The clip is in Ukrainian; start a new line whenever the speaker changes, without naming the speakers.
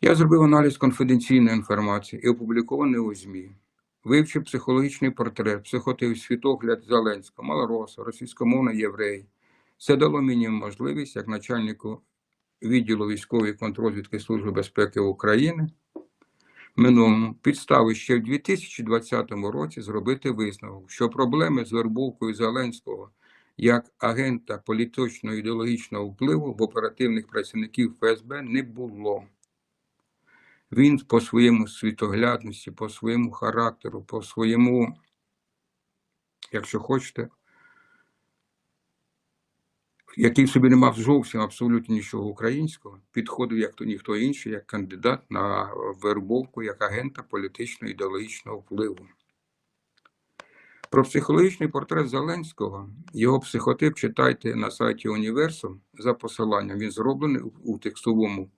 Я зробив аналіз конфіденційної інформації і опублікований у ЗМІ. Вивчив психологічний портрет, психотип, світогляд Зеленського, малороса, російськомовний єврей. Це дало мені можливість, як начальнику відділу військової контррозвідки Служби безпеки України, минулому підстави ще в 2020 році зробити висновок, що проблеми з вербовкою Зеленського як агента політичного ідеологічного впливу в оперативних працівників ФСБ не було. Він по своєму світоглядності, по своєму характеру, по своєму, якщо хочете, який собі не мав зовсім абсолютно нічого українського, підходив як то ніхто інший, як кандидат на вербовку як агента політичного ідеологічного впливу. Про психологічний портрет Зеленського, його психотип читайте на сайті Універсум за посиланням. Він зроблений у текстовому